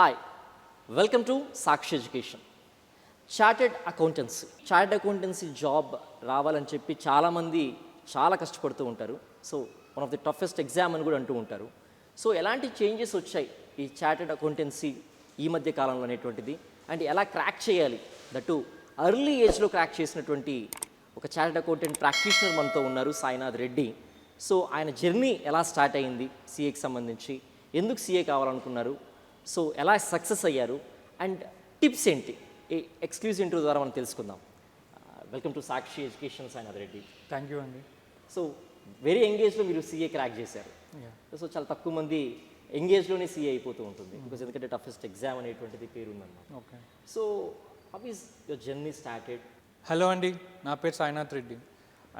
Hi welcome to Sakshi education chartered accountancy chartered accountancy job రావాలని చెప్పి చాలామంది చాలా కష్టపడుతూ ఉంటారు. So one of the toughest exam అని కూడా అంటూ ఉంటారు. సో ఎలాంటి చేంజెస్ వచ్చాయి ఈ చార్టెడ్ అకౌంటెన్సీ ఈ మధ్య కాలంలో అనేటువంటిది? అండ్ ఎలా క్రాక్ చేయాలి? దట్టు అర్లీ ఏజ్లో క్రాక్ చేసినటువంటి ఒక చార్టెడ్ అకౌంటెంట్ ప్రాక్టీషనర్ మనతో ఉన్నారు సాయినాథ్ రెడ్డి. సో ఆయన జర్నీ ఎలా స్టార్ట్ అయింది? సీఏకి సంబంధించి. ఎందుకు సీఏ కావాలనుకున్నారు? సో ఎలా సక్సెస్ అయ్యారు? అండ్ టిప్స్ ఏంటి? ఈ ఎక్స్క్లూజివ్ ఇంటర్వ్యూ ద్వారా మనం తెలుసుకుందాం. Welcome to Sakshi education Sainath Reddy. Thank you అండి. సో వెరీ ఎంగేజ్లో మీరు సీఏ క్రాక్ చేశారు. సో చాలా తక్కువ మంది ఎంగేజ్లోనే సీఏ అయిపోతూ ఉంటుంది. బికాస్ ఎందుకంటే టఫెస్ట్ ఎగ్జామ్ అనేటువంటిది పేరు ఉందన్నమాట okay so how is your journey started? Hello అండి. నా పేరు Sainath Reddy.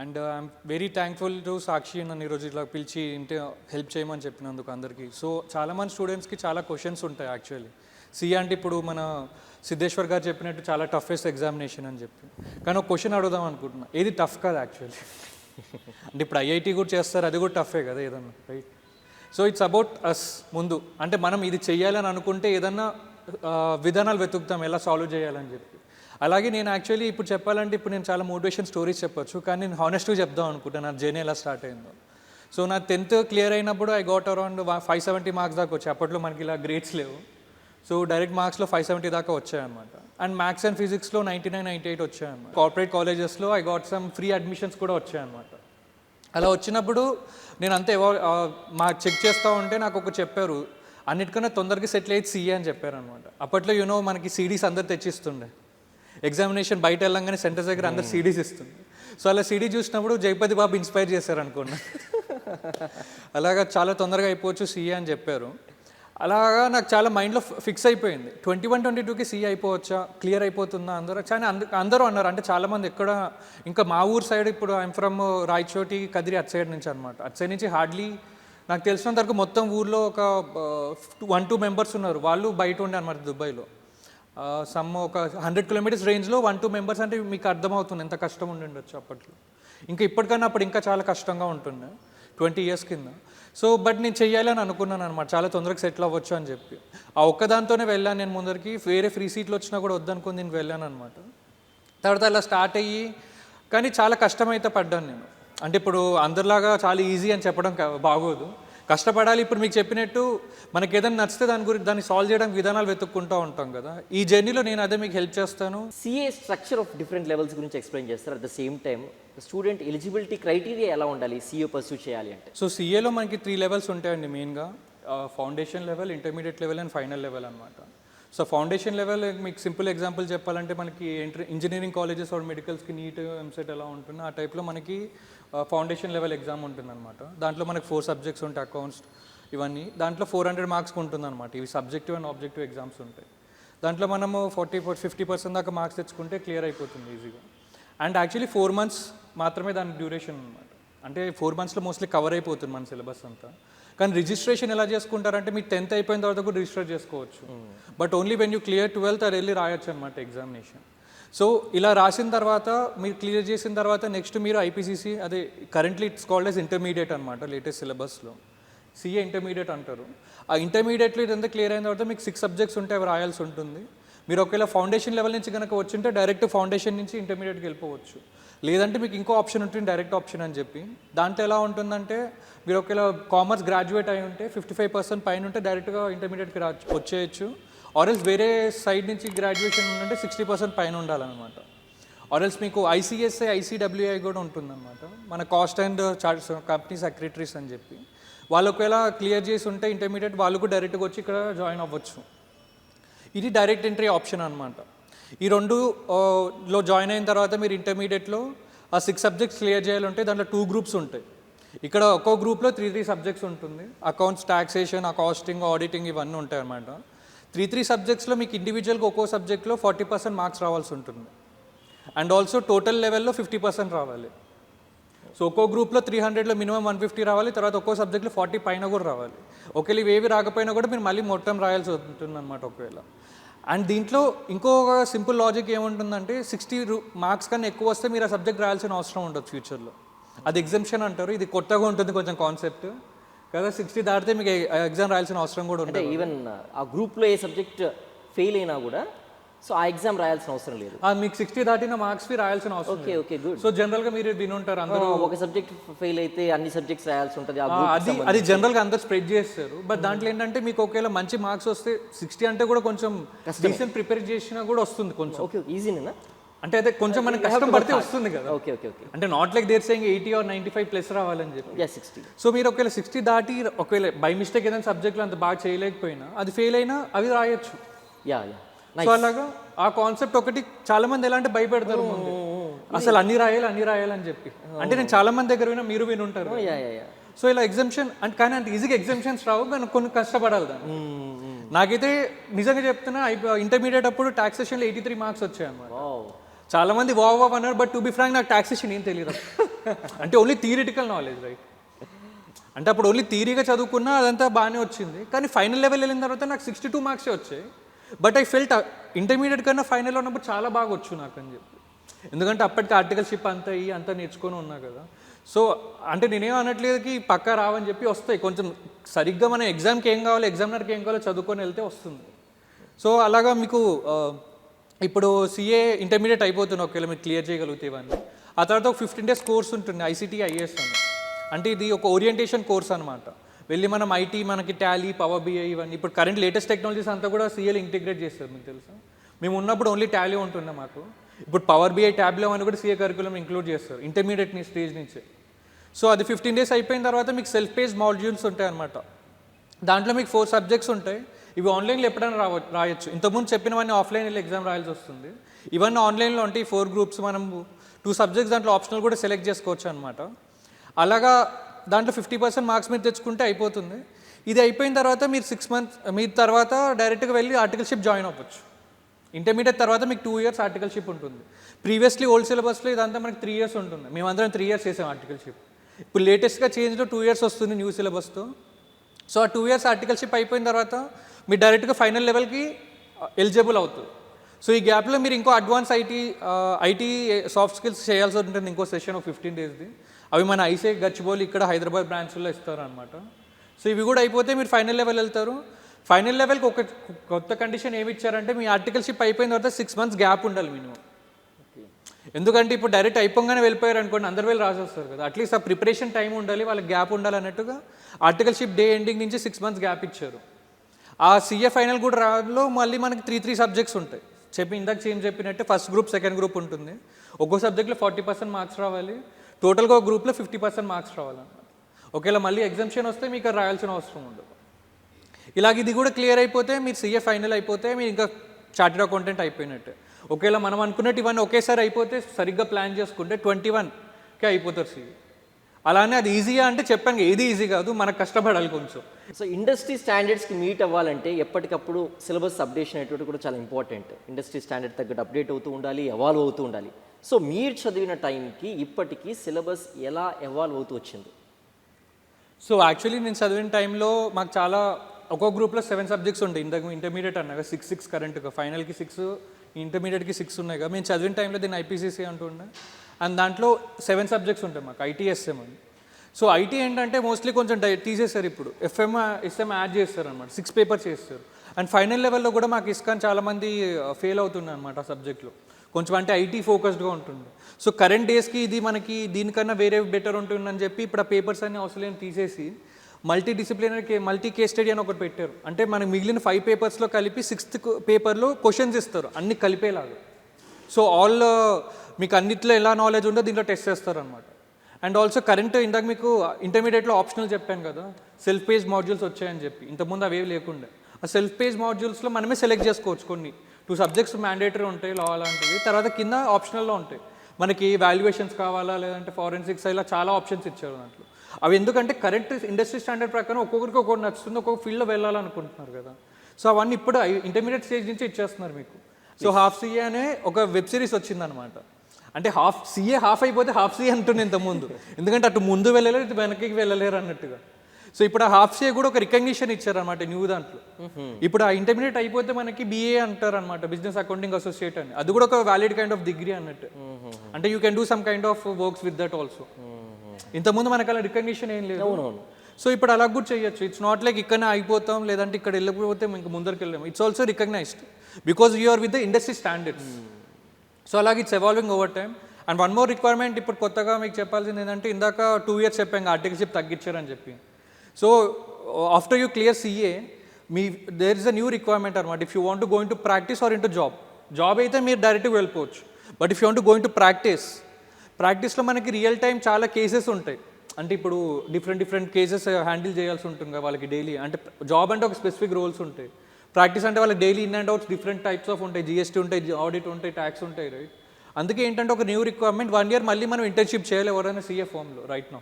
And I'm very thankful to Sakshi నన్ను ఈరోజు ఇలా పిలిచి ఇంటే హెల్ప్ చేయమని చెప్పినందుకు అందరికీ. సో చాలామంది స్టూడెంట్స్కి చాలా క్వశ్చన్స్ ఉంటాయి యాక్చువల్లీ. సి అంటే ఇప్పుడు మన సిద్ధేశ్వర్ గారు చెప్పినట్టు చాలా టఫెస్ట్ ఎగ్జామినేషన్ అని చెప్పి. కానీ ఒక క్వశ్చన్ అడుగుదాం అనుకుంటున్నా. ఏది టఫ్ కాదు యాక్చువల్లీ. అంటే ఇప్పుడు ఐఐటి కూడా చేస్తారు అది కూడా టఫే కదా ఏదన్నా right so it's about us ముందు. అంటే మనం ఇది చెయ్యాలని అనుకుంటే ఏదన్నా విధానాలు వెతుకుతాం ఎలా సాల్వ్ చేయాలని చెప్పి. అలాగే నేను యాక్చువల్లీ ఇప్పుడు చెప్పాలంటే ఇప్పుడు నేను చాలా మోటివేషన్ స్టోరీస్ చెప్పొచ్చు కానీ నేను హానెస్ట్గా చెప్దాం అనుకుంటాను నా జర్నీ ఎలా స్టార్ట్ అయిందో. సో నా టెన్త్ క్లియర్ అయినప్పుడు I got around five seventy marks దాకా వచ్చాయి. అప్పట్లో మనకి ఇలా గ్రేడ్స్ లేవు. సో డైరెక్ట్ మార్క్స్లో ఫైవ్ సెవెంటీ దాకా వచ్చాయన్నమాట అండ్ మ్యాథ్స్ అండ్ ఫిజిక్స్లో నైంటీ నైన్ నైంటీ ఎయిట్ వచ్చాయన్నమాట కార్పొరేట్ కాలేజెస్లో I got some free admissions కూడా వచ్చాయన్నమాట అలా వచ్చినప్పుడు నేను అంతే ఎవరు మా చెక్ చేస్తూ ఉంటే నాకు ఒక చెప్పారు అన్నిటికన్నా తొందరగా సెటిల్ అయితే సీఏ అని చెప్పారు అనమాట అప్పట్లో యూనో మనకి సీడీస్ అందరు తెచ్చిస్తుండే. ఎగ్జామినేషన్ బయట వెళ్ళంగానే సెంటర్స్ దగ్గర అందరు సీడీస్ ఇస్తుంది. సో అలా సీడీ చూసినప్పుడు జగపతి బాబు ఇన్స్పైర్ చేశారు అనుకున్నా. అలాగా చాలా తొందరగా అయిపోవచ్చు సీఏ అని చెప్పారు. అలాగా నాకు చాలా మైండ్లో ఫిక్స్ అయిపోయింది. ట్వంటీ వన్ ట్వంటీ టూకి సీ అయిపోవచ్చా? క్లియర్ అయిపోతుందా అందరూ? కానీ అంద అందరూ అన్నారు. అంటే చాలామంది ఎక్కడ ఇంకా మా ఊరు సైడ్ ఇప్పుడు ఐఎమ్ ఫ్రమ్ రాయచోటి కదిరి అటు సైడ్ నుంచి అనమాట అటు సైడ్ నుంచి హార్డ్లీ నాకు తెలిసినంత వరకు మొత్తం ఊర్లో ఒక వన్ టూ మెంబర్స్ ఉన్నారు. వాళ్ళు బయట ఉండే అనమాట దుబాయ్లో. సమ్ ఒక హండ్రెడ్ కిలోమీటర్స్ రేంజ్లో వన్ టూ మెంబర్స్ అంటే మీకు అర్థమవుతుంది ఎంత కష్టం ఉండి ఉండొచ్చు అప్పట్లో. ఇంకా ఇప్పటికన్నా అప్పుడు ఇంకా చాలా కష్టంగా ఉంటుండే ట్వంటీ ఇయర్స్ కింద. సో బట్ నేను చెయ్యాలని అనుకున్నాను అనమాట చాలా తొందరగా సెటిల్ అవ్వచ్చు అని చెప్పి. ఆ ఒక్కదాంతోనే వెళ్ళాను నేను ముందరికి. వేరే ఫ్రీ సీట్లు వచ్చినా కూడా వద్దనుకుని నేను వెళ్ళాను అనమాట తర్వాత అలా స్టార్ట్ అయ్యి కానీ చాలా కష్టమైతే పడ్డాను నేను. అంటే ఇప్పుడు అందరిలాగా చాలా ఈజీ అని చెప్పడం బాగోదు. కష్టపడాలి. ఇప్పుడు మీకు చెప్పినట్టు మనకి ఏదైనా నచ్చితే దాని గురించి దాన్ని సాల్వ్ చేయడానికి విధానాలు వెతుక్కుంటూ ఉంటాం కదా. ఈ జర్నీలో నేను అదే మీకు హెల్ప్ చేస్తాను. CA structure of different levels గురించి ఎక్స్ప్లెయిన్ చేస్తారు. At the same time student eligibility criteria ఎలా ఉండాలి? సీఏ పర్సూ చేయాలి అంటే. సో సీఏలో మనకి త్రీ లెవెల్స్ ఉంటాయండి మెయిన్గా foundation level intermediate level and final level అనమాట సో ఫౌండేషన్ లెవెల్ మీకు సింపుల్ ఎగ్జాంపుల్ చెప్పాలంటే మనకి ఇంజనీరింగ్ కాలేజెస్ ఆర్ మెడికల్స్కి నీట్ ఎంసెట్ ఎలా ఉంటుందో ఆ టైప్లో మనకి ఫౌండేషన్ లెవెల్ ఎగ్జామ్ ఉంటుందన్నమాట. దాంట్లో మనకి ఫోర్ సబ్జెక్ట్స్ ఉంటాయి అకౌంట్స్ ఇవన్నీ. దాంట్లో ఫోర్ హండ్రెడ్ మార్క్స్కి ఉంటుందన్నమాట. ఇవి సబ్జెక్టివ్ అండ్ ఆబ్జెక్టివ్ ఎగ్జామ్స్ ఉంటాయి. దాంట్లో మనము ఫార్టీ ఫిఫ్టీ పర్సెంట్ దాకా మార్క్స్ తెచ్చుకుంటే క్లియర్ అయిపోతుంది ఈజీగా అండ్ యాక్చువల్లీ ఫోర్ మంత్స్ మాత్రమే దాని డ్యూరేషన్ అనమాట అంటే ఫోర్ మంత్స్లో మోస్ట్లీ కవర్ అయిపోతుంది మన సిలబస్ అంతా. కానీ రిజిస్ట్రేషన్ ఎలా చేసుకుంటారంటే మీరు టెన్త్ అయిపోయిన తర్వాత కూడా రిజిస్టర్ చేసుకోవచ్చు. But only when you clear twelfth అది వెళ్ళి రాయొచ్చు అనమాట ఎగ్జామినేషన్ సో ఇలా రాసిన తర్వాత మీరు క్లియర్ చేసిన తర్వాత నెక్స్ట్ మీరు ఐపీసీసీ అదే currently it's called as intermediate అనమాట లేటెస్ట్ సిలబస్లో సిఏ ఇంటర్మీడియట్ అంటారు. ఆ ఇంటర్మీడియట్లో ఇదంతా క్లియర్ అయిన తర్వాత మీకు సిక్స్ సబ్జెక్ట్స్ ఉంటే అవి రాయాల్సి ఉంటుంది. మీరు ఒకవేళ ఫౌండేషన్ లెవెల్ నుంచి కనుక వచ్చింటే డైరెక్ట్ ఫౌండేషన్ నుంచి ఇంటర్మీడియట్కి వెళ్ళిపోవచ్చు. లేదంటే మీకు ఇంకో ఆప్షన్ ఉంటుంది డైరెక్ట్ ఆప్షన్ అని చెప్పి. దాంట్లో ఎలా ఉంటుందంటే మీరు ఒకవేళ కామర్స్ గ్రాడ్యుయేట్ అయి ఉంటే ఫిఫ్టీ ఫైవ్ పర్సెంట్ పైన ఉంటే డైరెక్ట్గా ఇంటర్మీడియట్కి రా వచ్చేయచ్చు. ఆర్ఎల్స్ వేరే సైడ్ నుంచి గ్రాడ్యుయేషన్ ఉందంటే సిక్స్టీ పర్సెంట్ పైన ఉండాలన్నమాట. ఆర్ఎల్స్ మీకు ఐసీఎస్ఐ ఐసీడబ్ల్యూఐ కూడా ఉంటుందన్నమాట. మన cost and charts company secretaries అని చెప్పి. వాళ్ళు ఒకవేళ క్లియర్ చేసి ఉంటే ఇంటర్మీడియట్ వాళ్ళు కూడా డైరెక్ట్గా వచ్చి ఇక్కడ జాయిన్ అవ్వచ్చు. ఇది డైరెక్ట్ ఎంట్రీ ఆప్షన్ అనమాట ఈ రెండు లో జాయిన్ అయిన తర్వాత మీరు ఇంటర్మీడియట్లో ఆ సిక్స్ సబ్జెక్ట్స్ క్లియర్ చేయాలంటే దాంట్లో టూ గ్రూప్స్ ఉంటాయి. ఇక్కడ ఒక్కో గ్రూప్లో త్రీ త్రీ సబ్జెక్ట్స్ ఉంటుంది. అకౌంట్స్ టాక్సేషన్ ఆ కాస్టింగ్ ఆడిటింగ్ ఇవన్నీ ఉంటాయి అన్నమాట త్రీ త్రీ సబ్జెక్ట్స్లో మీకు ఇండివిజువల్గా ఒక్కో సబ్జెక్ట్లో ఫార్టీ పర్సెంట్ మార్క్స్ రావాల్సి ఉంటుంది. అండ్ ఆల్సో టోటల్ లెవెల్లో ఫిఫ్టీ పర్సెంట్ రావాలి. సో ఒక్కో గ్రూప్లో త్రీ హండ్రెడ్లో మినిమం వన్ ఫిఫ్టీ రావాలి తర్వాత ఒక్కో సబ్జెక్ట్లో ఫార్టీ పైన కూడా రావాలి. ఒకవేళ ఇవేవి రాకపోయినా కూడా మీరు మళ్ళీ మొత్తం రాయాల్సి ఉంటుంది అనమాట ఒకవేళ. అండ్ దీంట్లో ఇంకొక సింపుల్ లాజిక్ ఏముంటుందంటే సిక్స్టీ మార్క్స్ కన్నా ఎక్కువ వస్తే మీరు ఆ సబ్జెక్ట్ రాయాల్సిన అవసరం ఉండదు ఫ్యూచర్లో. అది ఎగ్జిబిషన్ అంటారు ఇది కొత్తగా ఉంటుంది కొంచెం కాన్సెప్ట్. కదా సిక్స్టీ దాటితే మీకు ఎగ్జామ్ రాయాల్సిన అవసరం కూడా ఉంటుంది ఈవెన్ ఆ గ్రూప్లో ఏ సబ్జెక్ట్ ఫెయిల్ అయినా కూడా సో ఆ ఎగ్జామ్ రాయాల్సిన అవసరం లేదు. మీకు సిక్స్టీ దాటిన మార్క్స్ ఫీ రాయాల్సిన అవసరం ఓకే ఓకే గుడ్ సో జనరల్గా మీరు వినుంటారు అందరూ. ఒక సబ్జెక్ట్ ఫెయిల్ అయితే అన్ని సబ్జెక్ట్స్ రాయాల్సి ఉంటుంది అది అది జనరల్గా అందరు స్ప్రెడ్ చేస్తారు. బట్ దాంట్లో ఏంటంటే మీకు ఒకవేళ మంచి మార్క్స్ వస్తే సిక్స్టీ అంటే కూడా కొంచెం డీసెంట్ ప్రిపేర్ చేసినా కూడా వస్తుంది కొంచెం. ఓకే ఈజీనేనా అంటే అదే కొంచెం మనకి కష్టం పడితే వస్తుంది కదా. ఓకే ఓకే ఓకే అంటే not like they're saying eighty or ninety five plus రావాలని చెప్పి. యా సిక్స్టీ సో మీరు ఒకవేళ సిక్స్టీ దాటి ఒకవేళ బై మిస్టేక్ ఏదైనా సబ్జెక్ట్లో అంత బాగా చేయలేకపోయినా అది ఫెయిల్ అయినా అవి రాయొచ్చు. యా యా సో అలాగా ఆ కాన్సెప్ట్ ఒకటి చాలా మంది ఎలా అంటే భయపెడతారు ముందు. అసలు అన్ని రాయాలి అన్ని రాయాలని చెప్పి. అంటే నేను చాలా మంది దగ్గర విన్నా మీరు విని ఉంటారు యా యా యా సో ఇలా ఎగ్జామ్షన్ అంటే కానీ అంత ఈజీగా ఎగ్జామ్షన్స్ రావు కానీ కొన్ని కష్టపడాలి దాన్ని. నాకైతే నిజంగా చెప్తున్నా ఇంటర్మీడియట్ అప్పుడు టాక్సేషన్లో ఎయిటీ త్రీ మార్క్స్ వచ్చాయి అన్నమాట చాలామంది వావ్ వావ్ అన్నారు బట్ టు బి ఫ్రాంక్ నాకు టాక్సేషన్ ఏం తెలియదు అంటే ఓన్లీ థియరిటికల్ నాలెడ్జ్ రైట్ అంటే అప్పుడు ఓన్లీ థియరీగా చదువుకున్నా అదంతా బాగానే వచ్చింది. కానీ ఫైనల్ లెవెల్ వెళ్ళిన తర్వాత నాకు సిక్స్టీ టూ మార్క్సే వచ్చాయి. బట్ ఐ ఫెల్ట్ ఇంటర్మీడియట్ కన్నా ఫైనల్ ఉన్నప్పుడు చాలా బాగా వచ్చు నాకు అని చెప్పి. ఎందుకంటే అప్పటికి ఆర్టికల్షిప్ అంతా ఈ అంతా నేర్చుకొని ఉన్నా కదా. సో అంటే నేనేం అనట్లేదుకి పక్కా రావని చెప్పి వస్తాయి. కొంచెం సరిగ్గా మనం ఎగ్జామ్కి ఏం కావాలో ఎగ్జామినర్కి ఏం కావాలో చదువుకొని వెళ్తే వస్తుంది. సో అలాగా మీకు uh, ఇప్పుడు సిఏ ఇంటర్మీడియట్ అయిపోతుంది ఒకవేళ మీరు క్లియర్ చేయగలిగితే ఇవన్నీ. ఆ తర్వాత ఒక ఫిఫ్టీన్ డేస్ కోర్స్ ఉంటుంది ఐసీటీ ఐఏఎస్ అని. అంటే ఇది ఒక ఓరియంటేషన్ కోర్స్ అనమాట వెళ్ళి మనం ఐటీ మనకి టాలీ పవర్ బిఐ ఇవన్నీ. ఇప్పుడు కరెంట్ లేటెస్ట్ టెక్నాలజీస్ అంతా కూడా సీఏలు ఇంటిగ్రేట్ చేస్తారు మీకు తెలుసా? మేము ఉన్నప్పుడు ఓన్లీ టాలీ ఉంటుండే మాకు. ఇప్పుడు పవర్ బిఐ ట్యాబ్లో అని కూడా సీఏ కరికులం ఇంక్లూడ్ చేస్తారు ఇంటర్మీడియట్ నీ స్టేజ్ నుంచి. సో అది ఫిఫ్టీన్ డేస్ అయిపోయిన తర్వాత మీకు సెల్ఫ్ పేజ్ మాడ్యూల్స్ ఉంటాయి అనమాట దాంట్లో మీకు ఫోర్ సబ్జెక్ట్స్ ఉంటాయి. ఇవి ఆన్లైన్లో ఎప్పుడైనా రావ రాయొచ్చు. ఇంతకుముందు చెప్పినవన్నీ ఆఫ్లైన్లో ఎగ్జామ్ రాయాల్సి వస్తుంది. ఇవన్నీ ఆన్లైన్లో ఉంటాయి ఫోర్ గ్రూప్స్ మనం టూ సబ్జెక్ట్స్ దాంట్లో ఆప్షనల్ కూడా సెలెక్ట్ చేసుకోవచ్చు అనమాట అలాగా దాంట్లో ఫిఫ్టీ పర్సెంట్ మార్క్స్ మీరు తెచ్చుకుంటే అయిపోతుంది. ఇది అయిపోయిన తర్వాత మీరు సిక్స్ మంత్స్ మీ తర్వాత డైరెక్ట్గా వెళ్ళి ఆర్టికల్షిప్ జాయిన్ అవ్వచ్చు. ఇంటర్మీడియట్ తర్వాత మీకు టూ ఇయర్స్ ఆర్టికల్షిప్ ఉంటుంది. ప్రీవియస్లీ ఓల్డ్ సిలబస్లో ఇదంతా మనకి త్రీ ఇయర్స్ ఉంటుంది. మేమందరం త్రీ ఇయర్స్ చేసాం ఆర్టికల్షిప్ ఇప్పుడు లేటెస్ట్గా చేంజ్లో టూ ఇయర్స్ వస్తుంది న్యూ సిలబస్తో సో ఆ టూ ఇయర్స్ ఆర్టికల్షిప్ అయిపోయిన తర్వాత మీరు డైరెక్ట్గా ఫైనల్ లెవెల్కి ఎలిజిబుల్ అవుతుంది. సో ఈ గ్యాప్లో మీరు ఇంకో advance IT IT soft skills చేయాల్సి ఉంటుంది. ఇంకో సెషన్ ఒక ఫిఫ్టీన్ డేస్ది అవి మన ఐసే గచ్చిబౌలి ఇక్కడ హైదరాబాద్ బ్రాంచ్లో ఇస్తారనమాట సో ఇవి కూడా అయిపోతే మీరు ఫైనల్ లెవెల్ వెళ్తారు. ఫైనల్ లెవెల్కి ఒక కొత్త కండిషన్ ఏమి ఇచ్చారంటే మీ ఆర్టికల్షిప్ అయిపోయిన తర్వాత సిక్స్ మంత్స్ గ్యాప్ ఉండాలి మినిమం ఎందుకంటే ఇప్పుడు డైరెక్ట్ అయిపోగానే వెళ్ళిపోయారు అనుకోండి అందరు వెళ్ళి రాసేస్తారు కదా. అట్లీస్ట్ ఆ ప్రిపరేషన్ టైం ఉండాలి వాళ్ళకి గ్యాప్ ఉండాలి అన్నట్టుగా ఆర్టికల్షిప్ డే ఎండింగ్ నుంచి సిక్స్ మంత్స్ గ్యాప్ ఇచ్చారు. ఆ సీఏ ఫైనల్ కూడా రాలో మళ్ళీ మనకి త్రీ త్రీ సబ్జెక్ట్స్ ఉంటాయి. చెప్పి ఇందాక సేమ్ చెప్పినట్టే ఫస్ట్ గ్రూప్ సెకండ్ గ్రూప్ ఉంటుంది. ఒక్కో సబ్జెక్ట్లో ఫార్టీ పర్సెంట్ మార్క్స్ రావాలి. టోటల్గా ఒక గ్రూప్లో ఫిఫ్టీ పర్సెంట్ మార్క్స్ రావాలన్నమాట. ఒకవేళ మళ్ళీ ఎగ్జామ్షన్ వస్తే మీకు రాయాల్సిన అవసరం ఉండదు. ఇలాగ ఇది కూడా క్లియర్ అయిపోతే మీరు సీఏ ఫైనల్ అయిపోతే మీరు ఇంకా చార్టెడ్ అకౌంటెంట్ అయిపోయినట్టే. ఒకవేళ మనం అనుకున్నట్టు ఇవన్నీ ఒకేసారి అయిపోతే సరిగ్గా ప్లాన్ చేసుకుంటే ట్వంటీ వన్కే అయిపోతారు సీఏ అలానే అది ఈజీగా అంటే చెప్పాను ఏది ఈజీ కాదు మనకు కష్టపడాలి కొంచెం. సో ఇండస్ట్రీ స్టాండర్డ్స్కి మీట్ అవ్వాలంటే ఎప్పటికప్పుడు సిలబస్ అప్డేషన్ అనేటువంటి కూడా చాలా ఇంపార్టెంట్ ఇండస్ట్రీ స్టాండర్డ్ తగ్గట్టు అప్డేట్ అవుతూ ఉండాలి ఎవాల్వ్ అవుతూ ఉండాలి. సో మీరు చదివిన టైంకి ఇప్పటికీ సిలబస్ ఎలా ఎవాల్వ్ అవుతూ వచ్చింది? సో యాక్చువల్లీ నేను చదివిన టైంలో మాకు చాలా ఒక్కొక్క గ్రూప్లో సెవెన్ సబ్జెక్ట్స్ ఉంటాయి ఇంతకు ఇంటర్మీడియట్ అన్నాగా సిక్స్ సిక్స్ కరెంట్గా ఫైనల్కి సిక్స్ ఇంటర్మీడియట్కి సిక్స్ ఉన్నాయి కదా. మేము చదివిన టైంలో దీన్ని ఐపీసీసీ అంటుండే అండ్ దాంట్లో సెవెన్ సబ్జెక్ట్స్ ఉంటాయి మాకు ఐటీఎస్ఎం అని. సో ఐటీ ఏంటంటే మోస్ట్లీ కొంచెం డై తీసేస్తారు ఇప్పుడు. ఎఫ్ఎం ఎస్ఎం యాడ్ చేస్తారు అనమాట సిక్స్ పేపర్స్ చేస్తారు. అండ్ ఫైనల్ లెవెల్లో కూడా మాకు ఇస్కాన్ చాలామంది ఫెయిల్ అవుతుంది అనమాట ఆ సబ్జెక్ట్లో. కొంచెం అంటే ఐటీ ఫోకస్డ్గా ఉంటుంది సో కరెంట్ డేస్కి ఇది మనకి దీనికన్నా వేరే బెటర్ ఉంటుందని చెప్పి ఇప్పుడు ఆ పేపర్స్ అన్ని అవసరం లేని తీసేసి మల్టీ డిసిప్లినరీ కే మల్టీ కేస్ స్టడీ అని ఒకటి పెట్టారు. అంటే మనకి మిగిలిన ఫైవ్ పేపర్స్లో కలిపి సిక్స్త్ పేపర్లో క్వశ్చన్స్ ఇస్తారు అన్ని కలిపేలాగా. సో ఆల్ మీకు అన్నిట్లో ఎలా నాలెడ్జ్ ఉందో దీంట్లో టెస్ట్ చేస్తారనమాట అండ్ ఆల్సో కరెంట్ ఇందాక మీకు ఇంటర్మీడియట్లో ఆప్షనల్ చెప్పాను కదా సెల్ఫ్ పేజ్ మాడ్యూల్స్ వచ్చాయని చెప్పి. ఇంతకుముందు అవేవి లేకుండే. ఆ సెల్ఫ్ పేజ్ మాడ్యూల్స్లో మనమే సెలెక్ట్ చేసుకోవచ్చు కొన్ని. టూ సబ్జెక్ట్స్ మ్యాండేటరీ ఉంటాయి లా లాంటివి. తర్వాత కింద ఆప్షనల్లో ఉంటాయి. మనకి వాల్యుయేషన్స్ కావాలా లేదంటే ఫారెన్సిక్స్ ఇలా చాలా ఆప్షన్స్ ఇచ్చారు దాంట్లో. అవి ఎందుకంటే కరెంట్ ఇండస్ట్రీ స్టాండర్డ్ ప్రకారం ఒక్కొక్కరికి ఒక్కొక్కటి నచ్చుతుంది ఒక్కొక్క ఫీల్డ్లో వెళ్ళాలనుకుంటున్నారు కదా. సో అవన్నీ ఇప్పుడు ఇంటర్మీడియట్ స్టేజ్ నుంచి ఇచ్చేస్తున్నారు మీకు. సో హాఫ్ సీఏ అనే ఒక వెబ్ సిరీస్ వచ్చిందనమాట అంటే హాఫ్ సీఏ హాఫ్ అయిపోతే హాఫ్ సీఏ అంటుండే ఇంత ముందు ఎందుకంటే అటు ముందు వెళ్ళలేరు ఇటు వెనక్కి వెళ్ళలేరు అన్నట్టుగా. సో ఇప్పుడు ఆ హాఫ్ సీఏ కూడా ఒక రికగ్నిషన్ ఇచ్చారనమాట న్యూ దాంట్లో. ఇప్పుడు ఆ ఇంటర్మీడియట్ అయిపోతే మనకి బీఏ అంటారు అనమాట బిజినెస్ అకౌంటింగ్ అసోసియేట్ అని. అది కూడా ఒక వ్యాలిడ్ కైండ్ ఆఫ్ డిగ్రీ అన్నట్టు. అంటే you can do some kind of works with that also ఇంతకుముందు మనకు అలా రికగ్నిషన్ ఏం లేదు. సో ఇప్పుడు అలా కూడా చేయొచ్చు. ఇట్స్ నాట్ లైక్ ఇక్కడనే అయిపోతాం లేదంటే ఇక్కడ వెళ్ళిపోతే ఇంక ముందరికి వెళ్ళాము it's also recognized because you're with the industry standards so అలాగే it's evolving over time and one more requirement ఇప్పుడు కొత్తగా మీకు చెప్పాల్సింది ఏంటంటే ఇందాక టూ ఇయర్స్ చెప్పాం ఆర్టికల్షిప్ తగ్గించారని చెప్పి. So after you clear CA me there is a new requirement అనమాట if you want going to practice or into job job అయితే మీరు డైరెక్ట్గా వెళ్ళిపోవచ్చు. But if you want going to practice ప్రాక్టీస్లో మనకి real time చాలా cases ఉంటాయి. అంటే ఇప్పుడు డిఫరెంట్ డిఫరెంట్ కేసెస్ హ్యాండిల్ చేయాల్సి ఉంటుంది వాళ్ళకి డైలీ అంటే జాబ్ అంటే ఒక స్పెసిఫిక్ రోల్స్ ఉంటాయి. ప్రాక్టీస్ అంటే వాళ్ళ daily in and outs different types of ఉంటాయి. జిఎస్టీ ఉంటాయి ఆడిట్ ఉంటాయి ట్యాక్స్ ఉంటాయి రైట్ అందుకే ఏంటంటే ఒక న్యూ రిక్వైర్మెంట్ వన్ ఇయర్ మళ్ళీ మనం ఇంటర్న్షిప్ చేయాలి ఎవరైనా సీఏ ఫామ్లో రైట్ నో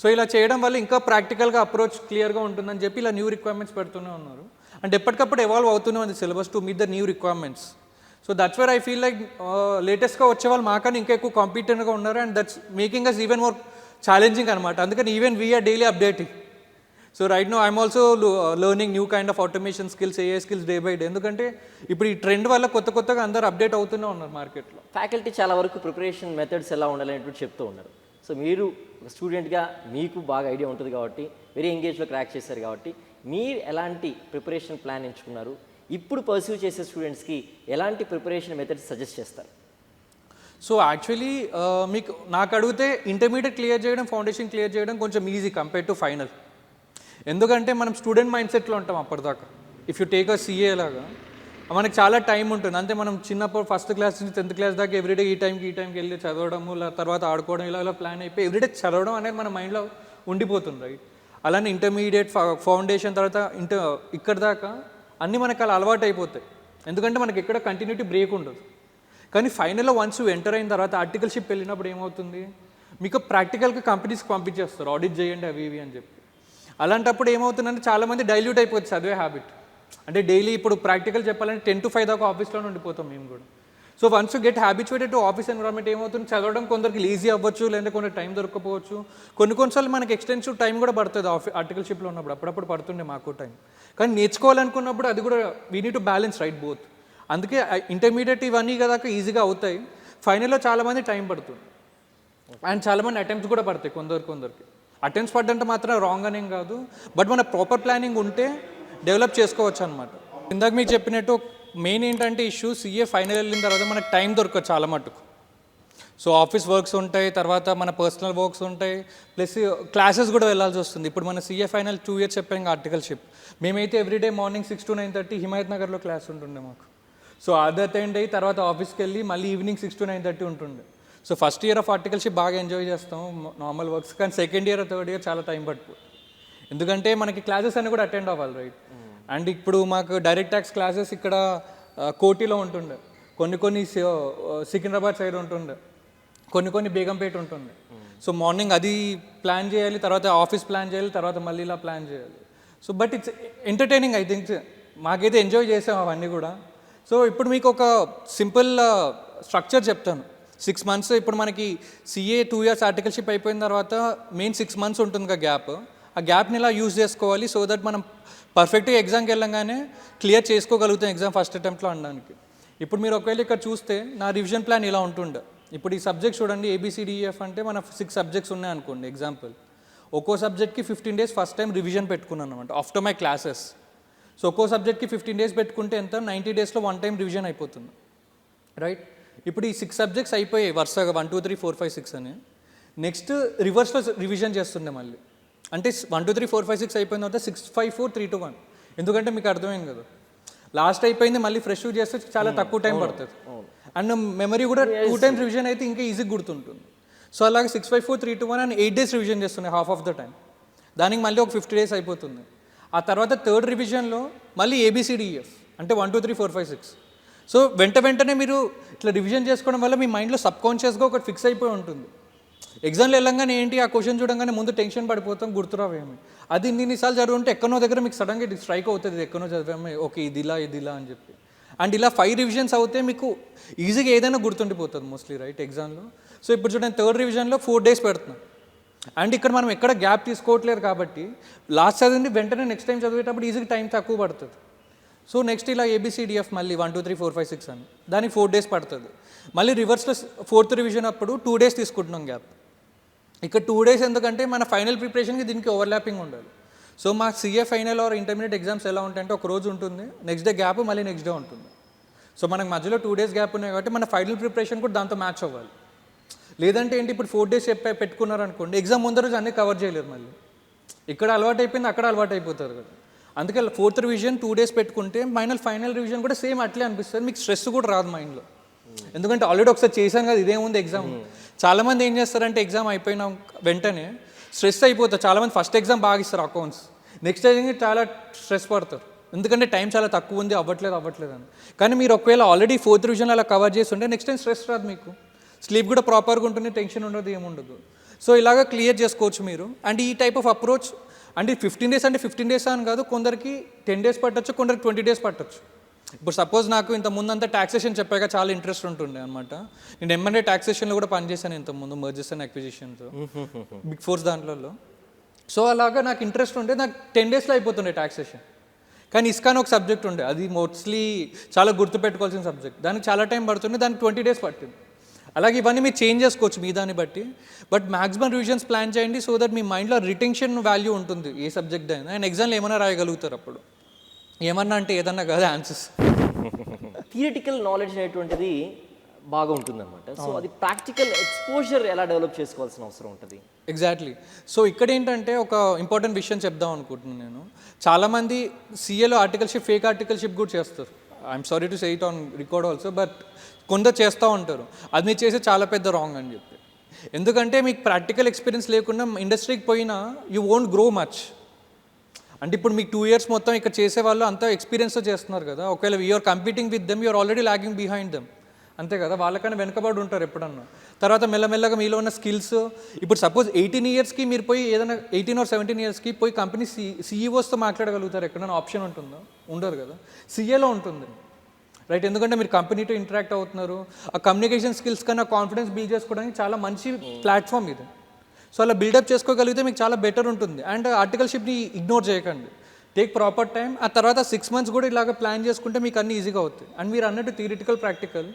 సో ఇలా చేయడం వల్ల ఇంకా ప్రాక్టికల్గా అప్రోచ్ క్లియర్గా ఉంటుందని చెప్పి ఇలా న్యూ రిక్వైర్మెంట్స్ పెడుతూనే ఉన్నారు. అండ్ ఎప్పటికప్పుడు ఎవాల్వ్ అవుతూనే ఉంది syllabus to meet the new requirements so that's where I feel like లేటెస్ట్గా వచ్చే వాళ్ళు మాకని ఇంకా ఎక్కువ కాంపిటెంట్గా ఉన్నారు. And that's making us even more challenging అనమాట అందుకని even we're daily updating so right now I'm also learning new kind of automation skills A skills day by day ఎందుకంటే ఇప్పుడు ఈ ట్రెండ్ వల్ల కొత్త కొత్తగా అందరూ అప్డేట్ అవుతూనే ఉన్నారు మార్కెట్లో ఫ్యాకల్టీ చాలా వరకు ప్రిపరేషన్ మెథడ్స్ ఎలా ఉండాలనేటువంటి చెప్తూ ఉన్నారు. సో మీరు ఒక స్టూడెంట్గా మీకు బాగా ఐడియా ఉంటుంది కాబట్టి వెరీ ఎంగేజ్లో క్రాక్ చేశారు కాబట్టి మీరు ఎలాంటి ప్రిపరేషన్ ప్లాన్ ఎంచుకున్నారు? ఇప్పుడు పర్సీవ్ చేసే స్టూడెంట్స్కి ఎలాంటి ప్రిపరేషన్ మెథడ్స్ సజెస్ట్ చేస్తారు? సో యాక్చువల్లీ మీకు నాకు అడిగితే ఇంటర్మీడియట్ క్లియర్ చేయడం ఫౌండేషన్ క్లియర్ చేయడం కొంచెం ఈజీ కంపేర్ టు ఫైనల్ ఎందుకంటే మనం స్టూడెంట్ మైండ్ సెట్లో ఉంటాం అప్పటిదాకా. If you take a CA లాగా మనకి చాలా టైం ఉంటుంది. అంతే మనం చిన్నప్పుడు ఫస్ట్ క్లాస్ నుంచి టెన్త్ క్లాస్ దాకా ఎవ్రీడే ఈ టైంకి ఈ టైంకి వెళ్ళి చదవడము తర్వాత ఆడుకోవడం ఇలా ఇలా ప్లాన్ అయిపోయి ఎవ్రీడే చదవడం అనేది మన మైండ్లో ఉండిపోతుంది రైట్ అలానే ఇంటర్మీడియట్ ఫౌండేషన్ తర్వాత ఇంటర్ ఇక్కడ దాకా అన్నీ మనకు అలా అలవాటు అయిపోతాయి. ఎందుకంటే మనకి ఎక్కడ కంటిన్యూటీ బ్రేక్ ఉండదు. కానీ ఫైనల్లో వన్స్ ఎంటర్ అయిన తర్వాత ఆర్టికల్షిప్ వెళ్ళినప్పుడు ఏమవుతుంది? మీకు ప్రాక్టికల్గా కంపెనీస్కి పంపించేస్తారు. ఆడిట్ చేయండి అవి ఇవి అని చెప్పి. అలాంటప్పుడు ఏమవుతుందంటే చాలామంది డైల్యూట్ అయిపోతుంది చదివే హ్యాబిట్ అంటే డైలీ ఇప్పుడు ప్రాక్టికల్ చెప్పాలంటే టెన్ టు ఫైవ్ దాకా ఆఫీస్లోనే ఉండిపోతాం మేము కూడా. So once get habituated to office environment ఏమవుతుంది? చదవడం కొందరికి ఈజీ అవ్వచ్చు లేదంటే కొన్ని టైం దొరకపోవచ్చు కొన్ని కొన్నిసార్లు మనకి ఎక్స్టెన్సివ్ టైం కూడా పడుతుంది ఆఫీ ఆర్టికల్షిప్లో ఉన్నప్పుడు. అప్పుడప్పుడు పడుతుండే మాకు టైం కానీ నేర్చుకోవాలనుకున్నప్పుడు అది కూడా we need to balance right both అందుకే ఇంటర్మీడియట్ ఇవన్నీ కదా ఈజీగా అవుతాయి. ఫైనల్లో చాలామంది టైం పడుతుంది. అండ్ చాలామంది అటెంప్ట్స్ కూడా పడతాయి కొందరు కొందరికి. అటెంప్ట్స్ పడ్డంటే మాత్రం రాంగ్ అనేం కాదు. బట్ మన ప్రాపర్ ప్లానింగ్ ఉంటే డెవలప్ చేసుకోవచ్చు అనమాట ఇందాక మీకు చెప్పినట్టు మెయిన్ ఏంటంటే ఇష్యూ సీఏ ఫైనల్ వెళ్ళిన తర్వాత మనకు టైం దొరకదు చాలా మటుకు. సో ఆఫీస్ వర్క్స్ ఉంటాయి తర్వాత మన పర్సనల్ వర్క్స్ ఉంటాయి ప్లస్ క్లాసెస్ కూడా వెళ్ళాల్సి వస్తుంది. ఇప్పుడు మన సీఏ ఫైనల్ టూ ఇయర్స్ చెప్పాం ఆర్టికల్షిప్ మేమైతే everyday morning six to nine thirty Himayat నగర్లో క్లాస్ ఉంటుండే మాకు. సో అది అటెండ్ అయ్యి తర్వాత ఆఫీస్కి వెళ్ళి మళ్ళీ evening six to nine thirty ఉంటుండే. So first year of articleship బాగా ఎంజాయ్ చేస్తాం నార్మల్ వర్క్స్. కానీ సెకండ్ ఇయర్ థర్డ్ ఇయర్ చాలా టైం పట్టుకో ఎందుకంటే మనకి క్లాసెస్ అన్ని కూడా అటెండ్ అవ్వాలి రైట్? అండ్ ఇప్పుడు మాకు డైరెక్ట్ ట్యాక్స్ క్లాసెస్ ఇక్కడ కోటిలో ఉంటుండే. కొన్ని కొన్ని సికింద్రాబాద్ సైడ్ ఉంటుండే. కొన్ని కొన్ని బేగంపేట ఉంటుండే. సో మార్నింగ్ అది ప్లాన్ చేయాలి తర్వాత ఆఫీస్ ప్లాన్ చేయాలి తర్వాత మళ్ళీ ఇలా ప్లాన్ చేయాలి. So but it's entertaining I think. మాకైతే ఎంజాయ్ చేసాం అవన్నీ కూడా. సో ఇప్పుడు మీకు ఒక సింపుల్ స్ట్రక్చర్ చెప్తాను. సిక్స్ మంత్స్ ఇప్పుడు మనకి సిఏ టూ ఇయర్స్ ఆర్టికల్షిప్ అయిపోయిన తర్వాత మెయిన్ సిక్స్ మంత్స్ ఉంటుంది కదా గ్యాప్. ఆ గ్యాప్ని ఇలా యూజ్ చేసుకోవాలి సో దట్ మనం పర్ఫెక్ట్గా ఎగ్జామ్కి వెళ్ళంగానే క్లియర్ చేసుకోగలుగుతాం ఎగ్జామ్ ఫస్ట్ అటెంప్ట్లో అనడానికి. ఇప్పుడు మీరు ఒకవేళ ఇక్కడ చూస్తే నా రివిజన్ ప్లాన్ ఇలా ఉంటుండే. ఇప్పుడు ఈ సబ్జెక్ట్ చూడండి ఏబిసిడిఎఫ్ అంటే మన సిక్స్ సబ్జెక్ట్స్ ఉన్నాయి అనుకోండి ఎగ్జాంపుల్. ఒక్కో సబ్జెక్ట్కి fifteen days first time revision పెట్టుకున్నాను అనమాట ఆఫ్టర్ మై క్లాసెస్. సో ఒక్కో సబ్జెక్ట్కి ఫిఫ్టీన్ డేస్ పెట్టుకుంటే ఎంత? నైంటీ డేస్లో వన్ టైం రివిజన్ అయిపోతుంది. రైట్? ఇప్పుడు ఈ సిక్స్ సబ్జెక్ట్స్ అయిపోయాయి వరుసగా one two three four five six అని. నెక్స్ట్ రివర్స్లో రివిజన్ చేస్తుండే మళ్ళీ. అంటే one two three four five six అయిపోయిన తర్వాత six five four three two one ఎందుకంటే మీకు అర్థమైంది కదా. లాస్ట్ అయిపోయింది మళ్ళీ ఫ్రెష్ చేస్తే చాలా తక్కువ టైం పడుతుంది. అండ్ మెమరీ కూడా టూ టైమ్స్ రివిజన్ అయితే ఇంకా ఈజీ గుర్తుంటుంది. సో అలాగే six five four three two one and eight days revision చేస్తున్నాయి హాఫ్ ఆఫ్ ద టైం దానికి మళ్ళీ ఒక ఫిఫ్టీ డేస్ అయిపోతుంది. ఆ తర్వాత థర్డ్ రివిజన్లో మళ్ళీ A B C D F అంటే one two three four five six so వెంట వెంటనే మీరు ఇట్లా రివిజన్ చేసుకోవడం వల్ల మీ మైండ్లో సబ్ కాన్షియస్గా ఒకటి ఫిక్స్ అయిపోయి ఉంటుంది. ఎగ్జామ్లో వెళ్ళంగానే ఏంటి? ఆ క్వశ్చన్ చూడంగానే ముందు టెన్షన్ పడిపోతాం గుర్తురావేమి అది ఇన్నిసార్లు చదువుంటే ఎక్కడో దగ్గర మీకు సడన్గా ఇది స్ట్రైక్ అవుతుంది ఎక్కడో చదివామే ఓకే ఇది ఇలా ఇది ఇలా అని చెప్పి. అండ్ ఇలా ఫైవ్ రివిజన్స్ అవుతే మీకు ఈజీగా ఏదైనా గుర్తుండిపోతుంది మోస్ట్లీ రైట్ ఎగ్జామ్లో సో ఇప్పుడు చూడండి థర్డ్ రివిజన్లో ఫోర్ డేస్ పెడుతున్నాం. అండ్ ఇక్కడ మనం ఎక్కడ గ్యాప్ తీసుకోవట్లేదు కాబట్టి లాస్ట్ చదివింది వెంటనే నెక్స్ట్ టైం చదివేటప్పుడు ఈజీగా టైం తక్కువ పడుతుంది. సో నెక్స్ట్ ఇలా A B C D F మళ్ళీ one two three four five six అని. దానికి ఫోర్ డేస్ పడుతుంది. మళ్ళీ రివర్స్లో ఫోర్త్ రివిజన్ అప్పుడు టూ డేస్ తీసుకుంటున్నాం గ్యాప్. ఇక్కడ టూ డేస్ ఎందుకంటే మన ఫైనల్ ప్రిపరేషన్కి దీనికి ఓవర్లాపింగ్ ఉండాలి. సో మా CA final or intermediate exams ఎలా ఉంటాయంటే ఒక రోజు ఉంటుంది నెక్స్ట్ డే గ్యాప్ మళ్ళీ నెక్స్ట్ డే ఉంటుంది. సో మనకు మధ్యలో టూ డేస్ గ్యాప్ ఉన్నాయి కాబట్టి మన ఫైనల్ ప్రిపరేషన్ కూడా దాంతో మ్యాచ్ అవ్వాలి. లేదంటే ఏంటి ఇప్పుడు ఫోర్ డేస్ చెప్పే పెట్టుకున్నారు అనుకోండి ఎగ్జామ్ ముందు రోజు అన్నీ కవర్ చేయలేరు మళ్ళీ. ఇక్కడ అలవాటు అయిపోయింది అక్కడ అలవాటు అయిపోతారు కదా. అందుకే ఫోర్త్ రివిజన్ టూ డేస్ పెట్టుకుంటే ఫైనల్ ఫైనల్ రివిజన్ కూడా సేమ్ అట్లే అనిపిస్తుంది. మీకు స్ట్రెస్ కూడా రాదు మైండ్లో ఎందుకంటే ఆల్రెడీ ఒకసారి చేశాం కదా ఇదేముంది ఎగ్జామ్ చాలామంది ఏం చేస్తారంటే ఎగ్జామ్ అయిపోయిన వెంటనే స్ట్రెస్ అయిపోతారు. చాలామంది ఫస్ట్ ఎగ్జామ్ బాగా ఇస్తారు అకౌంట్స్ నెక్స్ట్ ఎగ్జామ్ చాలా స్ట్రెస్ పడతారు. ఎందుకంటే టైం చాలా తక్కువ ఉంది అవ్వట్లేదు అవ్వట్లేదు అని. కానీ మీరు ఒకవేళ ఆల్రెడీ ఫోర్త్ రివిజన్ అలా కవర్ చేస్తుంటే నెక్స్ట్ టైం స్ట్రెస్ రాదు మీకు. స్లీప్ కూడా ప్రాపర్గా ఉంటుంది టెన్షన్ ఉండదు ఏముండదు సో ఇలాగ క్లియర్ చేసుకోవచ్చు మీరు. అండ్ ఈ టైప్ ఆఫ్ అప్రోచ్ అంటే ఫిఫ్టీన్ డేస్ అంటే ఫిఫ్టీన్ డేస్ అని కాదు కొందరికి టెన్ డేస్ పట్టొచ్చు కొందరికి ట్వంటీ డేస్ పట్టొచ్చు. ఇప్పుడు సపోజ్ నాకు ఇంత ముందంతా ట్యాక్సేషన్ చెప్పాక చాలా ఇంట్రెస్ట్ ఉంటుండే అనమాట నేను ఎంఎన్ఏ ట్యాక్సేషన్లో కూడా పనిచేశాను ఇంత ముందు మర్జెస్ అండ్ అక్విజిషన్తో బిగ్ ఫోర్స్ దాంట్లో సో అలాగా నాకు ఇంట్రెస్ట్ ఉండే నాకు టెన్ డేస్లో అయిపోతుండే ట్యాక్సేషన్ కానీ ఇస్కాన్ ఒక సబ్జెక్ట్ ఉండే అది మోస్ట్లీ చాలా గుర్తుపెట్టుకోవాల్సిన సబ్జెక్ట్ దానికి చాలా టైం పడుతుంది దానికి ట్వంటీ డేస్ పట్టింది. అలాగే ఇవన్నీ మీరు చేంజ్ చేసుకోవచ్చు మీ దాన్ని బట్టి. బట్ మాక్సిమం రివిజన్స్ ప్లాన్ చేయండి సో దట్ మీ మైండ్లో రిటెన్షన్ వాల్యూ ఉంటుంది ఏ సబ్జెక్ట్ అయినా. అండ్ ఎగ్జామ్లో ఏమైనా రాయగలుగుతారు అప్పుడు. ఏమన్నా అంటే ఏదన్నా కాదు ఆన్సర్స్. థియరిటికల్ నాలెడ్జ్ అనేటువంటిది బాగా ఉంటుందన్నమాట. సో అది ప్రాక్టికల్ ఎక్స్పోజర్ ఎలా డెవలప్ చేసుకోవాల్సిన అవసరం ఉంటుంది? ఎగ్జాక్ట్లీ. సో ఇక్కడ ఏంటంటే ఒక ఇంపార్టెంట్ విషయం చెప్దాం అనుకుంటున్నాను నేను. చాలామంది సీఏలో ఆర్టికల్షిప్ ఫేక్ ఆర్టికల్షిప్ కూడా చేస్తారు. I'm sorry to say it on record also but కొందరు చేస్తూ ఉంటారు. అది మీరు చేసే చాలా పెద్ద రాంగ్ అని చెప్పి. ఎందుకంటే మీకు ప్రాక్టికల్ ఎక్స్పీరియన్స్ లేకుండా ఇండస్ట్రీకి పోయినా యూ ఓంట్ గ్రో మచ్ అంటే ఇప్పుడు మీకు టూ ఇయర్స్ మొత్తం ఇక్కడ చేసే వాళ్ళు అంతా ఎక్స్పీరియన్స్తో చేస్తున్నారు కదా. ఒకవేళ you're competing with them you're already lagging behind them అంతే కదా వాళ్ళకన్నా వెనకబడి ఉంటారు ఎప్పుడన్నా. తర్వాత మెల్లమెల్లగా మీలో ఉన్న స్కిల్స్ ఇప్పుడు సపోజ్ ఎయిటీన్ ఇయర్స్కి మీరు పోయి ఏదైనా ఎయిటీన్ ఆర్ సెవెంటీన్ ఇయర్స్కి పోయి కంపెనీ సి సీఈఓస్తో మాట్లాడగలుగుతారు ఎక్కడైనా ఆప్షన్ ఉంటుందో? ఉండదు కదా. సీఏలో ఉంటుంది. రైట్ ఎందుకంటే మీరు కంపెనీతో ఇంటరాక్ట్ అవుతున్నారు. ఆ కమ్యూనికేషన్ స్కిల్స్ కన్నా కాన్ఫిడెన్స్ బిల్డ్ చేసుకోవడానికి చాలా మంచి ప్లాట్ఫామ్ ఇది. సో అలా బిల్డప్ చేసుకోగలిగితే మీకు చాలా బెటర్ ఉంటుంది. అండ్ ఆర్టికల్షిప్ని ఇగ్నోర్ చేయకండి. టేక్ ప్రాపర్ టైం ఆ తర్వాత సిక్స్ మంత్స్ కూడా ఇలాగ ప్లాన్ చేసుకుంటే మీకు అన్ని ఈజీగా అవుతాయి. అండ్ మీరు అన్నట్టు థియరిటికల్ ప్రాక్టికల్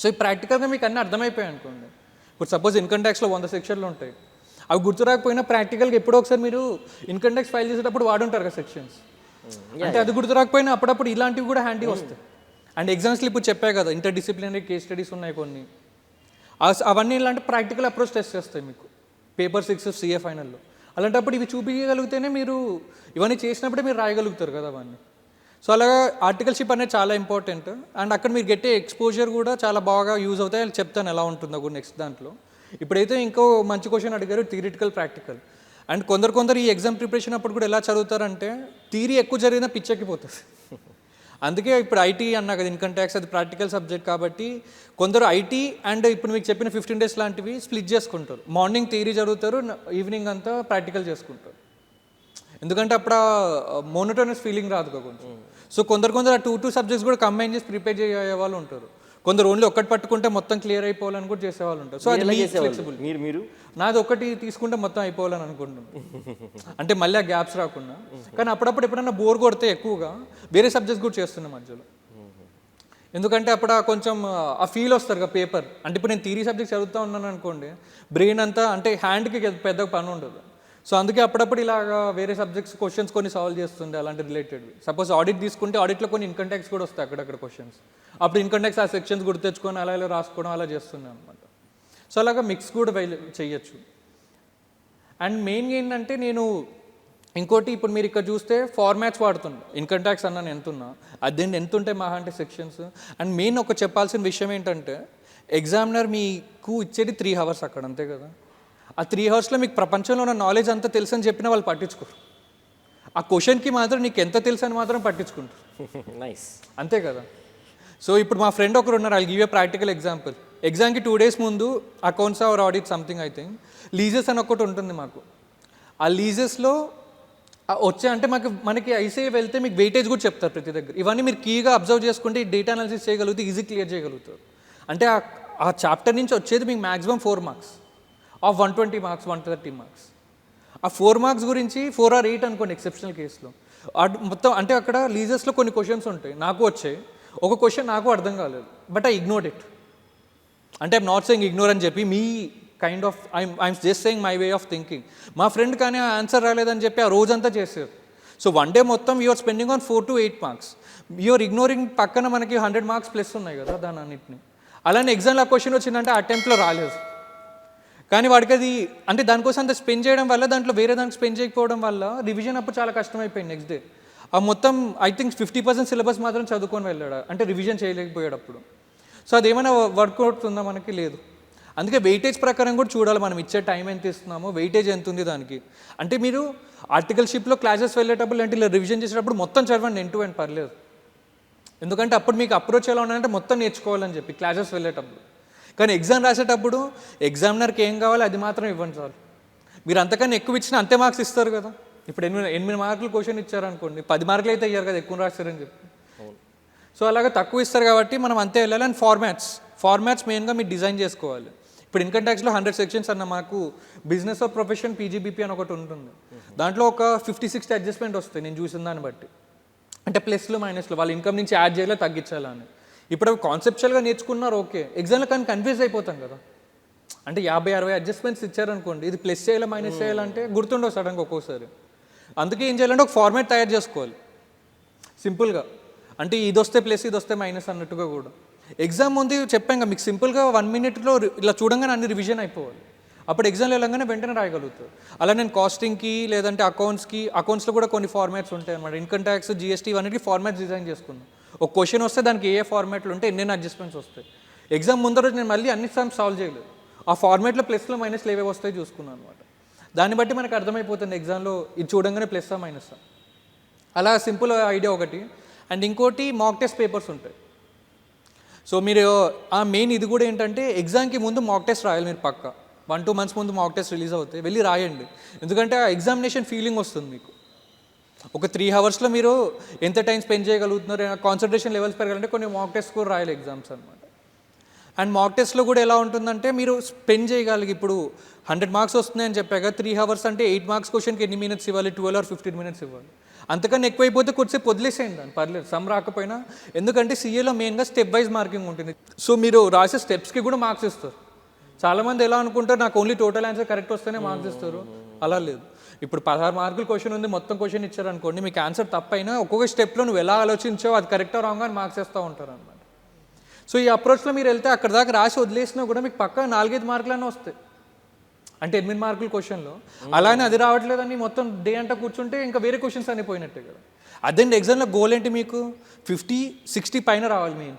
సో ఈ ప్రాక్టికల్గా మీకు అన్నీ అర్థమైపోయాయి అనుకోండి. ఇప్పుడు సపోజ్ ఇన్కమ్ ట్యాక్స్లో వంద సెక్షన్లు ఉంటాయి. అవి గుర్తు రాకపోయినా ప్రాక్టికల్గా ఎప్పుడో ఒకసారి మీరు ఇన్కమ్ ట్యాక్స్ ఫైల్ చేసేటప్పుడు వాడుంటారు కదా సెక్షన్స్ అంటే అది గుర్తు రాకపోయినా అప్పుడప్పుడు ఇలాంటివి కూడా హ్యాండీ వస్తాయి. అండ్ ఎగ్జామ్స్లో ఇప్పుడు చెప్పా కదా ఇంటర్ డిసిప్లినరీ కేస్ స్టడీస్ ఉన్నాయి కొన్ని. అవన్నీ ఇలాంటి ప్రాక్టికల్ అప్రోచ్ టెస్ట్ చేస్తాయి మీకు. పేపర్ సిక్స్ సిఏ ఫైనల్లో అలాంటప్పుడు ఇవి చూపించగలిగితేనే మీరు ఇవన్నీ చేసినప్పుడే మీరు రాయగలుగుతారు కదా అవన్నీ. సో అలాగా ఆర్టికల్షిప్ అనేది చాలా ఇంపార్టెంట్ అండ్ అక్కడ మీరు గెట్టే ఎక్స్పోజర్ కూడా చాలా బాగా యూజ్ అవుతాయి. చెప్తాను ఎలా ఉంటుందో కూడా నెక్స్ట్ దాంట్లో. ఇప్పుడైతే ఇంకో మంచి క్వశ్చన్ అడిగారు థియరిటికల్ ప్రాక్టికల్ అండ్ కొందరు కొందరు ఈ ఎగ్జామ్ ప్రిపరేషన్ అప్పుడు కూడా ఎలా చదువుతారంటే థీరీ ఎక్కువ జరిగినా పిచ్చెక్కిపోతుంది అందుకే ఇప్పుడు ఐటీ అన్నా కదా ఇన్కమ్ ట్యాక్స్ అది ప్రాక్టికల్ సబ్జెక్ట్ కాబట్టి కొందరు ఐటీ అండ్ ఇప్పుడు మీకు చెప్పిన ఫిఫ్టీన్ డేస్ లాంటివి స్ప్లిట్ చేసుకుంటారు. మార్నింగ్ థియరీ చదువుతారు ఈవినింగ్ అంతా ప్రాక్టికల్ చేసుకుంటారు. ఎందుకంటే అప్పుడు మోనోటోనస్ ఫీలింగ్ రాదు కొంచెం. సో కొందరు కొందరు ఆ టూ టూ సబ్జెక్ట్స్ కూడా కంబైన్ చేసి ప్రిపేర్ చేయ వాళ్ళు ఉంటారు. కొందరు ఓన్లీ ఒక్కటి పట్టుకుంటే మొత్తం క్లియర్ అయిపోవాలని కూడా చేసేవాళ్ళు ఉంటారు. సో అది flexible. మీరు మీరు? నాది ఒకటి తీసుకుంటే మొత్తం అయిపోవాలని అనుకుంటున్నాను. అంటే మళ్ళీ ఆ గ్యాప్స్ రాకుండా. కానీ అప్పుడప్పుడు ఎప్పుడైనా బోర్ కొడితే ఎక్కువగా వేరే సబ్జెక్ట్స్ కూడా చేస్తున్నాం మధ్యలో. ఎందుకంటే అప్పుడు కొంచెం ఆ ఫీల్ వస్తారు కదా పేపర్ అంటే ఇప్పుడు నేను థీరీ సబ్జెక్ట్ చదువుతా ఉన్నాను అనుకోండి బ్రెయిన్ అంతా అంటే హ్యాండ్కి పెద్ద పని ఉండదు. సో అందుకే అప్పుడప్పుడు ఇలాగా వేరే సబ్జెక్ట్స్ క్వశ్చన్స్ కొన్ని సాల్వ్ చేస్తుండే అలాంటి రిలేటెడ్ సపోజ్ ఆడిట్ తీసుకుంటే ఆడిట్లో కొన్ని ఇన్కమ్ ట్యాక్స్ కూడా వస్తాయి అక్కడక్కడ క్వశ్చన్స్ అప్పుడు ఇన్కమ్ ట్యాక్స్ ఆ సెక్షన్స్ గుర్తు తెచ్చుకొని అలా ఇలా రాసుకోవడం అలా చేస్తున్నాను అనమాట సో అలాగా మిక్స్ కూడా చేయొచ్చు. అండ్ మెయిన్గా ఏంటంటే నేను ఇంకోటి ఇప్పుడు మీరు ఇక్కడ చూస్తే ఫార్మాట్స్ వాడుతున్నా ఇన్కమ్ ట్యాక్స్ అన్నాను ఎంతున్నా. అది ఎంత ఉంటాయి మహా అంటే సెక్షన్స్ అండ్ మెయిన్ ఒక చెప్పాల్సిన విషయం ఏంటంటే ఎగ్జామినర్ మీకు ఇచ్చేది త్రీ అవర్స్ అక్కడ అంతే కదా? ఆ త్రీ అవర్స్లో మీకు ప్రపంచంలో ఉన్న నాలెడ్జ్ అంతా తెలుసు అని చెప్పినా వాళ్ళు పట్టించుకోరు. ఆ క్వశ్చన్కి మాత్రం నీకు ఎంత తెలుసు అని మాత్రం పట్టించుకుంటారు. నైస్ అంతే కదా? సో ఇప్పుడు మా ఫ్రెండ్ ఒకరు ఉన్నారు I give a practical example ఎగ్జామ్కి టూ డేస్ ముందు accounts or audit something I think leases అని ఒకటి ఉంటుంది మాకు. ఆ లీజెస్లో వచ్చే అంటే మాకు మనకి ఐసీఐ వెళ్తే మీకు వెయిటేజ్ కూడా చెప్తారు ప్రతి దగ్గర. ఇవన్నీ మీరు కీగా అబ్జర్వ్ చేసుకుంటే ఈ డేటా అనాలిసిస్ చేయగలిగితే ఈజీ క్లియర్ చేయగలుగుతారు. అంటే ఆ- ఆ చాప్టర్ నుంచి వచ్చేది మీకు maximum four marks of one twenty marks one thirty marks. ఆ ఫోర్ మార్క్స్ గురించి ఫోర్ ఆర్ ఎయిట్ అనుకోండి ఎక్సెప్షనల్ కేసులో. అడ్- మొత్తం అంటే అక్కడ లీజర్స్లో కొన్ని క్వశ్చన్స్ ఉంటాయి. నాకు వచ్చాయి. ఒక క్వశ్చన్ నాకు అర్థం కాలేదు. But I ignored it. అంటే ఐమ్ నాట్ సెయింగ్ ఇగ్నోర్ అని చెప్పి మీ kind of I'm I'm just saying my way of thinking. మా ఫ్రెండ్ కానీ ఆ ఆన్సర్ రాలేదని చెప్పి ఆ రోజంతా చేశారు. సో వన్ డే మొత్తం you're spending on four to eight marks. You're ignoring పక్కన మనకి హండ్రెడ్ మార్క్స్ ప్లస్ ఉన్నాయి కదా దాని అన్నింటిని. అలానే ఎగ్జామ్లో క్వశ్చన్ వచ్చిందంటే ఆ అటెంప్ట్లో రాలేదు. కానీ వాడికి అది అంటే దానికోసం అంత స్పెండ్ చేయడం వల్ల దాంట్లో వేరే దానికి స్పెండ్ చేయకపోవడం వల్ల రివిజన్ అప్పుడు చాలా కష్టమైపోయింది నెక్స్ట్ డే ఆ మొత్తం I think fifty percent syllabus మాత్రం చదువుకొని వెళ్ళాడు. అంటే రివిజన్ చేయలేకపోయాడు అప్పుడు సో అది ఏమైనా వర్క్ మనకి? లేదు. అందుకే వెయిటేజ్ ప్రకారం కూడా చూడాలి మనం. ఇచ్చే టైం ఎంత ఇస్తున్నామో వెయిటేజ్ ఎంత ఉంది దానికి. అంటే మీరు ఆర్టికల్షిప్లో క్లాసెస్ వెళ్ళేటప్పుడు అంటే ఇలా రివిజన్ చేసేటప్పుడు మొత్తం చదవండి. ఎంటూ అండ్ పర్లేదు. ఎందుకంటే అప్పుడు మీకు అప్రోచ్ ఎలా ఉండాలంటే మొత్తం నేర్చుకోవాలని చెప్పి క్లాసెస్ వెళ్ళేటప్పుడు. కానీ ఎగ్జామ్ రాసేటప్పుడు ఎగ్జామినర్కి ఏం కావాలో అది మాత్రం ఇవ్వండి చాలు మీరు అంతకన్నా ఎక్కువ ఇచ్చినా అంతే మార్క్స్ ఇస్తారు కదా. ఇప్పుడు ఎనిమిది ఎనిమిది మార్కులు క్వశ్చన్ ఇచ్చారనుకోండి పది మార్కులు అయితే ఇయ్యారు కదా ఎక్కువ రాస్తారని చెప్పి. సో అలాగా తక్కువ ఇస్తారు కాబట్టి మనం అంతే వెళ్ళాలి. అండ్ ఫార్మాట్స్ ఫార్మాట్స్ మెయిన్గా మీరు డిజైన్ చేసుకోవాలి. ఇప్పుడు ఇన్కమ్ ట్యాక్స్లో హండ్రెడ్ సెక్షన్స్ అన్న మాకు బిజినెస్ ఆఫ్ ప్రొఫెషన్ పీజీబీపీ అని ఒకటి ఉంటుంది. దాంట్లో ఒక ఫిఫ్టీ సిక్స్టీ అడ్జస్ట్మెంట్ వస్తాయి. నేను చూసిన దాన్ని బట్టి. అంటే ప్లస్లు మైనస్లు వాళ్ళ ఇన్కమ్ నుంచి యాడ్ చేయాలి తగ్గించాలని. ఇప్పుడు అవి కాన్సెప్చువల్గా నేర్చుకున్నారు ఓకే. ఎగ్జామ్లో కానీ కన్ఫ్యూజ్ అయిపోతాం కదా. అంటే యాభై అరవై అడ్జస్ట్మెంట్స్ ఇచ్చారనుకోండి ఇది ప్లస్ చేయాలి మైనస్ చేయాలంటే గుర్తుండవు సడన్గా ఒక్కోసారి. అందుకే ఏం చేయాలంటే ఒక ఫార్మాట్ తయారు చేసుకోవాలి. సింపుల్గా అంటే ఇది వస్తే ప్లస్ ఇది వస్తే మైనస్ అన్నట్టుగా కూడా. ఎగ్జామ్ ముందు చెప్పాం మీకు సింపుల్గా వన్ మినిట్లో ఇలా చూడంగానే అన్ని రివిజన్ అయిపోవాలి. అప్పుడు ఎగ్జామ్లో వెళ్ళంగానే వెంటనే రాయగలుగుతారు. అలా నేను కాస్టింగ్కి లేదంటే అకౌంట్స్కి అకౌంట్స్లో కూడా కొన్ని ఫార్మాట్స్ ఉంటాయి అన్నమాట ఇన్కమ్ ట్యాక్స్ జిఎస్టీ ఇవన్నీ ఫార్మాట్స్ డిజైన్ చేసుకున్నాను ఒక క్వశ్చన్ వస్తే దానికి ఏ ఫార్మాట్లు ఉంటే ఎన్నెన్ని అడ్జస్ట్మెంట్స్ వస్తాయి? ఎగ్జామ్ ముందర రోజు నేను మళ్ళీ అన్ని సమ్స్ సాల్వ్ చేయలేదు. ఆ ఫార్మాట్లో ప్లస్లో మైనస్లు ఏవే వస్తాయి చూసుకున్నాను అనమాట దాన్ని బట్టి మనకు అర్థమైపోతుంది ఎగ్జామ్లో ఇది చూడంగానే ప్లస్సా మైనస్సా అలా సింపుల్ ఐడియా ఒకటి. అండ్ ఇంకోటి మాక్ టెస్ట్ పేపర్స్ ఉంటాయి. సో మీరు ఆ మెయిన్ ఇది కూడా ఏంటంటే ఎగ్జామ్కి ముందు మాక్ టెస్ట్ రాయాలి మీరు పక్క. వన్ టూ మంత్స్ ముందు మాక్ టెస్ట్ రిలీజ్ అవుతాయి. వెళ్ళి రాయండి. ఎందుకంటే ఆ ఎగ్జామినేషన్ ఫీలింగ్ వస్తుంది మీకు. ఒక త్రీ అవర్స్లో మీరు ఎంత టైం స్పెండ్ చేయగలుగుతున్నారు? కాన్సన్ట్రేషన్ లెవెల్స్ పెరగాలంటే కొన్ని మాక్ టెస్ట్ కూడా రాయాలి ఎగ్జామ్స్ అనమాట అండ్ మాక్ టెస్ట్లో కూడా ఎలా ఉంటుందంటే మీరు స్పెండ్ చేయగలిగి ఇప్పుడు హండ్రెడ్ మార్క్స్ వస్తున్నాయని చెప్పాక త్రీ అవర్స్ అంటే ఎయిట్ మార్క్స్ క్వశ్చన్కి ఎన్ని మినిట్స్ ఇవ్వాలి? ట్వెల్వ్ ఆర్ ఫిఫ్టీన్ మినిట్స్ ఇవ్వాలి. అంతకన్నా ఎక్కువైపోతే కొద్దిసేపు వదిలేసేయండి దాన్ని పర్లేదు. సమ్ రాకపోయినా ఎందుకంటే సీఏలో మెయిన్గా స్టెప్ వైజ్ మార్కింగ్ ఉంటుంది. సో మీరు రాసే స్టెప్స్కి కూడా మార్క్స్ ఇస్తారు. చాలామంది ఎలా అనుకుంటారు? నాకు ఓన్లీ టోటల్ ఆన్సర్ కరెక్ట్ వస్తేనే మార్క్స్ ఇస్తారు. అలా లేదు. ఇప్పుడు పదహారు మార్కులు క్వశ్చన్ ఉంది మొత్తం క్వశ్చన్ ఇచ్చారనుకోండి మీకు ఆన్సర్ తప్పైనా ఒక్కొక్క స్టెప్లో నువ్వు ఎలా ఆలోచించావు అది కరెక్టా రాంగ్ అని మార్క్స్ వేస్తూ ఉంటారు అనమాట సో ఈ అప్రోచ్లో మీరు వెళ్తే అక్కడ దాకా రాసి వదిలేసినా కూడా మీకు పక్క నాలుగైదు మార్కులన్నీ వస్తాయి. అంటే ఎనిమిది మార్కులు క్వశ్చన్లో అలానే అది రావట్లేదని మొత్తం డే అంతా కూర్చుంటే ఇంకా వేరే క్వశ్చన్స్ అన్నీ పోయినట్టే కదా. అదేంటి ఎగ్జామ్లో గోల్ ఏంటి మీకు? ఫిఫ్టీ సిక్స్టీ పైన రావాలి మెయిన్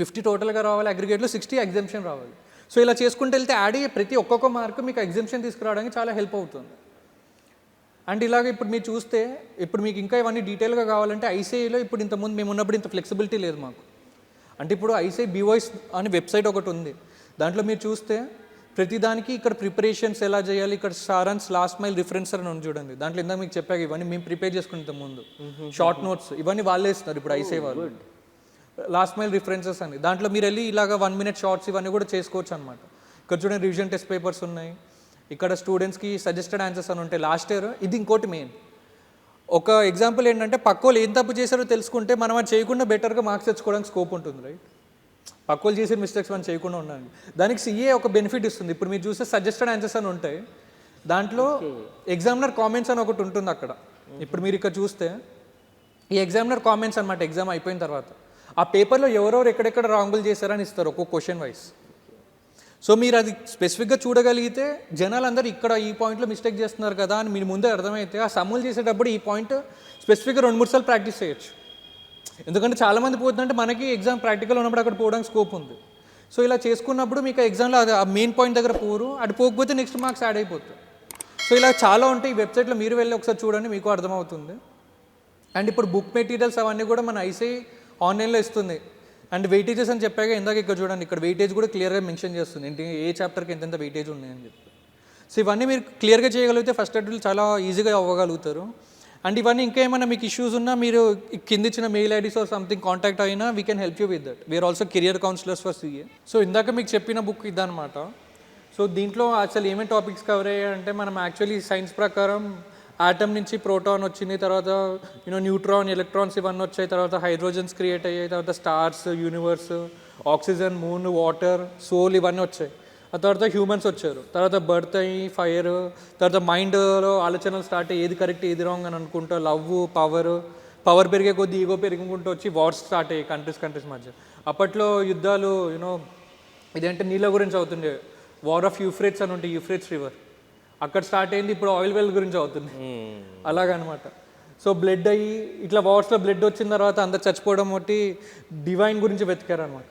ఫిఫ్టీ టోటల్గా రావాలి అగ్రిగేట్లో సిక్స్టీ ఎగ్జామ్షన్ రావాలి. సో ఇలా చేసుకుంటూ వెళ్తే యాడ్ అయ్యే ప్రతి ఒక్కొక్క మార్క్ మీకు ఎగ్జామ్షన్ తీసుకురావడానికి చాలా హెల్ప్ అవుతుంది. అండ్ ఇలాగ ఇప్పుడు మీరు చూస్తే ఇప్పుడు మీకు ఇంకా ఇవన్నీ డీటెయిల్గా కావాలంటే ఐసీఐలో ఇప్పుడు ఇంతకుముందు మేము ఉన్నప్పుడు ఇంత ఫ్లెక్సిబిలిటీ లేదు మాకు. అంటే ఇప్పుడు ఐసీఐ బీవాయిస్ అని వెబ్సైట్ ఒకటి ఉంది. దాంట్లో మీరు చూస్తే ప్రతిదానికి ఇక్కడ ప్రిపరేషన్స్ ఎలా చేయాలి ఇక్కడ సారాన్స్ లాస్ట్ మైల్ రిఫరెన్సర్ అని ఉంది చూడండి. దాంట్లో ఇందాక మీకు చెప్పాక ఇవన్నీ మేము ప్రిపేర్ చేసుకుంటాం ముందు. షార్ట్ నోట్స్ ఇవన్నీ వాళ్ళే ఇస్తున్నారు ఇప్పుడు ఐసీఐ వాళ్ళు. లాస్ట్ మైల్ రిఫరెన్సెస్ అని. దాంట్లో మీరు వెళ్ళి ఇలాగ వన్ మినిట్ షార్ట్స్ ఇవన్నీ కూడా చేసుకోవచ్చు అనమాట ఇక్కడ చూడండి రివిజన్ టెస్ట్ పేపర్స్ ఉన్నాయి. ఇక్కడ స్టూడెంట్స్కి సజెస్టెడ్ ఆన్సర్స్ అని ఉంటాయి లాస్ట్ ఇయర్ ఇది ఇంకోటి మెయిన్ ఒక ఎగ్జాంపుల్ ఏంటంటే పక్కోళ్ళు ఏం తప్పు చేశారో తెలుసుకుంటే మనం అది చేయకుండా బెటర్గా మార్క్స్ తెచ్చుకోవడానికి స్కోప్ ఉంటుంది రైట్ పక్కోళ్ళు చేసిన మిస్టేక్స్ మనం చేయకుండా ఉండాలి. దానికి సిఏ ఒక బెనిఫిట్ ఇస్తుంది. ఇప్పుడు మీరు చూస్తే సజెస్టెడ్ ఆన్సర్స్ అని ఉంటాయి దాంట్లో ఎగ్జామినర్ కామెంట్స్ అని ఒకటి ఉంటుంది అక్కడ. ఇప్పుడు మీరు ఇక్కడ చూస్తే ఈ ఎగ్జామినర్ కామెంట్స్ అనమాట ఎగ్జామ్ అయిపోయిన తర్వాత. ఆ పేపర్లో ఎవరెవరు ఎక్కడెక్కడ రాంగులు చేశారని ఇస్తారు ఒక్కొక్క క్వశ్చన్ వైస్ సో మీరు అది స్పెసిఫిక్గా చూడగలిగితే జనాలందరూ ఇక్కడ ఈ పాయింట్లో మిస్టేక్ చేస్తున్నారు కదా అని మీరు ముందే అర్థమైతే ఆ సమ్ములు చేసేటప్పుడు ఈ పాయింట్ స్పెసిఫిక్గా రెండు మూడు సార్లు ప్రాక్టీస్ చేయొచ్చు. ఎందుకంటే చాలామంది పోతుందంటే మనకి ఎగ్జామ్ ప్రాక్టికల్ ఉన్నప్పుడు అక్కడ పోవడానికి స్కోప్ ఉంది. సో ఇలా చేసుకున్నప్పుడు మీకు ఎగ్జామ్లో అది ఆ మెయిన్ పాయింట్ దగ్గర పోరు అటు పోకపోతే నెక్స్ట్ మార్క్స్ యాడ్ అయిపోతుంది సో ఇలా చాలా ఉంటాయి. ఈ వెబ్సైట్లో మీరు వెళ్ళి ఒకసారి చూడండి మీకు అర్థమవుతుంది. అండ్ ఇప్పుడు బుక్ మెటీరియల్స్ అవన్నీ కూడా మన ఐసీ ఆన్లైన్లో ఇస్తుంది. అండ్ వెయిటేజెస్ అని చెప్పాక ఇందాక ఇక్కడ చూడండి ఇక్కడ వెయిటేజ్ కూడా క్లియర్గా మెన్షన్ చేస్తుంది. ఏంటి ఏ చాప్టర్కి ఎంతెంత వెయిటేజ్ ఉన్నాయని చెప్పి. సో ఇవన్నీ మీరు క్లియర్గా చేయగలిగితే ఫస్ట్ అటెంప్ట్ చాలా ఈజీగా అవ్వగలుగుతారు. అండ్ ఇవన్నీ ఇంకా ఏమైనా మీకు ఇష్యూస్ ఉన్నా మీరు కింద ఇచ్చిన mail IDs or something contact అయినా we can help you with that we're also career counsellors for CA so ఇందాక మీకు చెప్పిన బుక్ ఇదనమాట సో దీంట్లో అసలు ఏమేమి టాపిక్స్ కవర్ అయ్యాయంటే మనం యాక్చువల్లీ సైన్స్ ప్రకారం ఆటమ్ నుంచి ప్రోటాన్ వచ్చింది తర్వాత యూనో న్యూట్రాన్ ఎలక్ట్రాన్స్ ఇవన్నీ వచ్చాయి తర్వాత హైడ్రోజన్స్ క్రియేట్ అయ్యాయి తర్వాత stars universe oxygen moon water soil ఇవన్నీ వచ్చాయి. ఆ తర్వాత హ్యూమన్స్ వచ్చారు. తర్వాత బర్త్ అయ్యి ఫైర్ తర్వాత మైండ్లో ఆలోచనలు స్టార్ట్ అయ్యి ఏది కరెక్ట్ ఏది రాంగ్ అని అనుకుంటా లవ్ పవర్ పవర్ పెరిగే కొద్దీ ఈగో పెరుగుకుంటూ వచ్చి వార్స్ స్టార్ట్ అయ్యాయి కంట్రీస్ కంట్రీస్ మధ్య. అప్పట్లో యుద్ధాలు యూనో ఇదేంటే నీళ్ళ గురించి అవుతుండే. వార్ ఆఫ్ యూఫ్రేట్స్ అని ఉంటే యూఫ్రేట్స్ రివర్ అక్కడ స్టార్ట్ అయింది ఇప్పుడు ఆయిల్ వెల్ గురించి అవుతుంది. అలాగనమాట. సో బ్లడ్ అయ్యి ఇట్లా వార్స్లో బ్లడ్ వచ్చిన తర్వాత అందరు చచ్చిపోవడం ఒకటి డివైన్ గురించి వెతికారనమాట.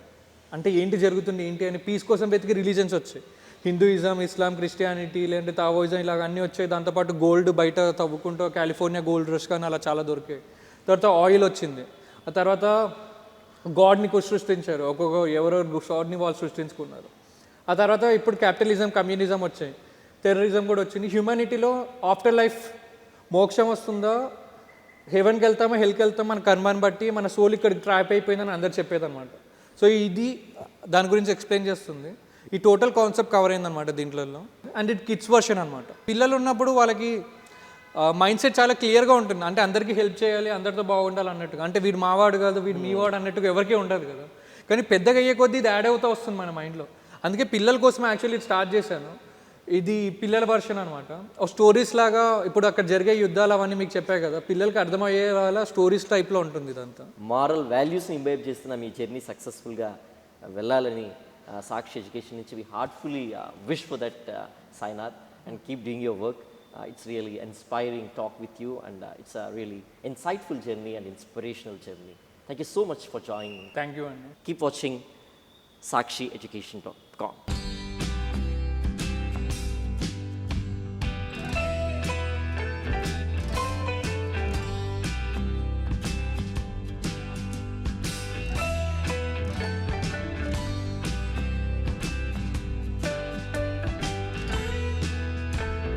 అంటే ఏంటి జరుగుతుంది ఏంటి అని పీస్ కోసం వెతికి రిలీజన్స్ వచ్చాయి. హిందూయిజం ఇస్లాం క్రిస్టియానిటీ లేదంటే తావోయిజం ఇలాగ అన్నీ వచ్చాయి. దాంతోపాటు గోల్డ్ బయట తవ్వుకుంటూ కాలిఫోర్నియా గోల్డ్ రష్ కానీ అలా చాలా దొరికాయి. తర్వాత ఆయిల్ వచ్చింది. ఆ తర్వాత గాడ్ని సృష్టించారు. ఒక్కొక్క ఎవరెవరు గాడ్ని వాళ్ళు సృష్టించుకున్నారు. ఆ తర్వాత ఇప్పుడు క్యాపిటలిజం కమ్యూనిజం వచ్చాయి. టెర్రరిజం కూడా వచ్చింది. హ్యూమానిటీలో ఆఫ్టర్ లైఫ్ మోక్షం వస్తుందా? హెవెన్కి వెళ్తామా? హెల్కి వెళ్తామా? మన కర్మాన్ని బట్టి మన సోల్ ఇక్కడ ట్రాప్ అయిపోయిందని అందరు చెప్పేదన్నమాట. సో ఇది దాని గురించి ఎక్స్ప్లెయిన్ చేస్తుంది. ఈ టోటల్ కాన్సెప్ట్ కవర్ అయిందనమాట దీంట్లో అండ్ ఇట్ కిడ్స్ వర్షన్ అనమాట పిల్లలు ఉన్నప్పుడు వాళ్ళకి మైండ్ సెట్ చాలా క్లియర్గా ఉంటుంది. అంటే అందరికీ హెల్ప్ చేయాలి అందరితో బాగుండాలి అన్నట్టుగా. అంటే వీడు మావాడు కాదు వీడు మీవాడు అన్నట్టుగా ఎవరికీ ఉండదు కదా. కానీ పెద్దగా అయ్యే కొద్దీ ఇది యాడ్ అవుతూ వస్తుంది మన మైండ్లో అందుకే పిల్లల కోసం యాక్చువల్లీ ఇది స్టార్ట్ చేశాను. ఇది పిల్లల వర్షన్ అనమాట స్టోరీస్ లాగా ఇప్పుడు అక్కడ జరిగే యుద్ధాలు అవన్నీ మీకు చెప్పాయి కదా పిల్లలకి అర్థమయ్యేలా స్టోరీస్ టైప్లో ఉంటుంది ఇదంతా. మారల్ వాల్యూస్ని ఇంబైబ్ చేస్తున్న మీ జర్నీ సక్సెస్ఫుల్గా వెళ్ళాలని సాక్షి ఎడ్యుకేషన్ నుంచి we heartfully wish for that Sainath and keep doing your work it's really inspiring talk with you and it's a really insightful journey and inspirational journey thank you so much for joining thank you అండి keep watching Sakshi education dot com